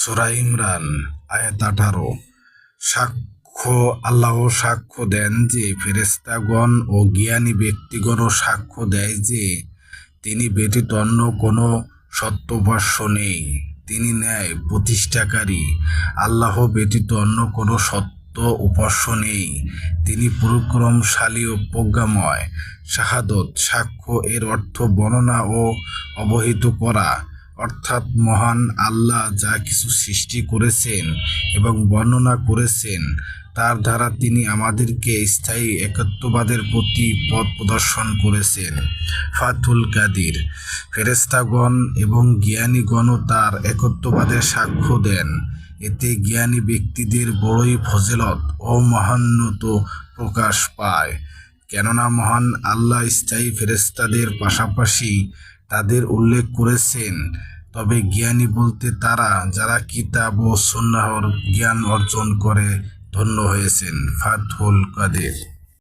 সুরা ইমরান, আয়াত আঠারো। সাক্ষ্য, আল্লাহ সাক্ষ্য দেন যে ফেরেস্তাগণ ও জ্ঞানী ব্যক্তিগণও সাক্ষ্য দেয় যে, তিনি ব্যতীত অন্য কোনো সত্যভাষ্য নেই। তিনি ন্যায় প্রতিষ্ঠাকারী। আল্লাহ ব্যতীত অন্য কোনো সত্য উপাস্য নেই। তিনি পরাক্রমশালী ও প্রজ্ঞাময়। শাহাদত, সাক্ষ্য এর অর্থ বর্ণনা ও অবহিত করা। অর্থাৎ মহান আল্লাহ যা কিছু সৃষ্টি করেছেন এবং বর্ণনা করেছেন, তার দ্বারা তিনি আমাদেরকে স্থায়ী একত্ববাদের প্রতি পথ প্রদর্শন করেছেন। ফাতুল কাদির ফেরেস্তাগণ এবং জ্ঞানীগণও তার একত্ববাদের সাক্ষ্য দেন। এতে জ্ঞানী ব্যক্তিদের বড়ই ফজলত ও মহান্নত প্রকাশ পায়। কেননা মহান আল্লাহ স্থায়ী ফেরেস্তাদের পাশাপাশি তাদের উল্লেখ করেছেন। তবে জ্ঞানী বলতে তারা, যারা কিতাব ও সন্ন্যাহর জ্ঞান অর্জন করে, ধন্য হয়েছেন। ফাতহুল কাদের।